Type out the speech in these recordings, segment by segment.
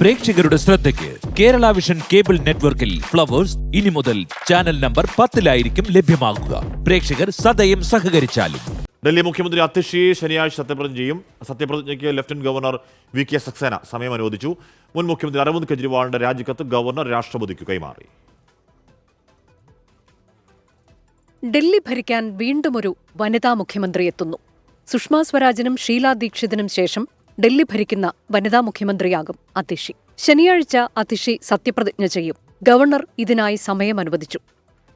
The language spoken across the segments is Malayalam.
പ്രേക്ഷകരുടെ ശ്രദ്ധയ്ക്ക് കേരള വിഷൻ കേബിൾ നെറ്റ്വർക്കിൽ ഫ്ലവേഴ്സ് ഇനി മുതൽ ചാനൽ നമ്പർ പത്തിലായിരിക്കും ലഭ്യമാകുക. പ്രേക്ഷകർ സദയം സഹകരിച്ചാലും. ഡൽഹി മുഖ്യമന്ത്രി അത്തിഷി ശനിയാഴ്ച സത്യപ്രതിജ്ഞ ചെയ്യും. സത്യപ്രതിജ്ഞയ്ക്ക് lieutenant governor V K Saxena സമയം അനുവദിച്ചു. മുൻ മുഖ്യമന്ത്രി അരവിന്ദ് കെജ്രിവാളിന്റെ രാജിക്കത്ത് ഗവർണർ രാഷ്ട്രപതിക്ക് കൈമാറി. ഡൽഹി ഭരിക്കാൻ വീണ്ടും ഒരു വനിതാ മുഖ്യമന്ത്രി എത്തുന്നു. സുഷമാ സ്വരാജിനും ഷീലാ ദീക്ഷിതിനും ശേഷം ഡൽഹി ഭരിക്കുന്ന വനിതാ മുഖ്യമന്ത്രിയാകും അതിഷി. ശനിയാഴ്ച അതിഷി സത്യപ്രതിജ്ഞ ചെയ്യും. ഗവർണർ ഇതിനായി സമയം അനുവദിച്ചു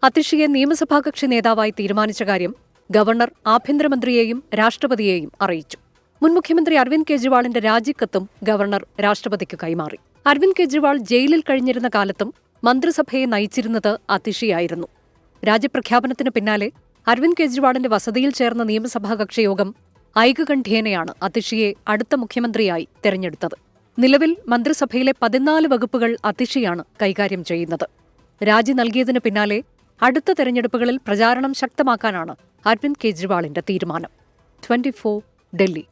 അതിഷിയെ നിയമസഭാ കക്ഷി നേതാവായി തീരുമാനിച്ച കാര്യം ഗവർണർ ആഭ്യന്തരമന്ത്രിയെയും രാഷ്ട്രപതിയെയും അറിയിച്ചു. മുൻ മുഖ്യമന്ത്രി അരവിന്ദ് കെജ്രിവാളിന്റെ രാജിക്കത്തും ഗവർണർ രാഷ്ട്രപതിക്ക് കൈമാറി. അരവിന്ദ് കെജ്രിവാൾ ജയിലിൽ കഴിഞ്ഞിരുന്ന കാലത്തും മന്ത്രിസഭയെ നയിച്ചിരുന്നത് അതിഷിയായിരുന്നു. രാജ്യപ്രഖ്യാപനത്തിന് പിന്നാലെ അരവിന്ദ് കെജ്രിവാളിന്റെ വസതിയിൽ ചേർന്ന നിയമസഭാ കക്ഷിയോഗം ഐകകണ്ഠ്യേനയാണ് അതിഷിയെ അടുത്ത മുഖ്യമന്ത്രിയായി തെരഞ്ഞെടുത്തത്. നിലവിൽ മന്ത്രിസഭയിലെ പതിനാല് വകുപ്പുകൾ അതിഷിയാണ് കൈകാര്യം ചെയ്യുന്നത്. രാജി നൽകിയതിന് പിന്നാലെ അടുത്ത തെരഞ്ഞെടുപ്പുകളിൽ പ്രചാരണം ശക്തമാക്കാനാണ് അരവിന്ദ് കെജ്രിവാളിന്റെ തീരുമാനം. ട്വന്റി ഡൽഹി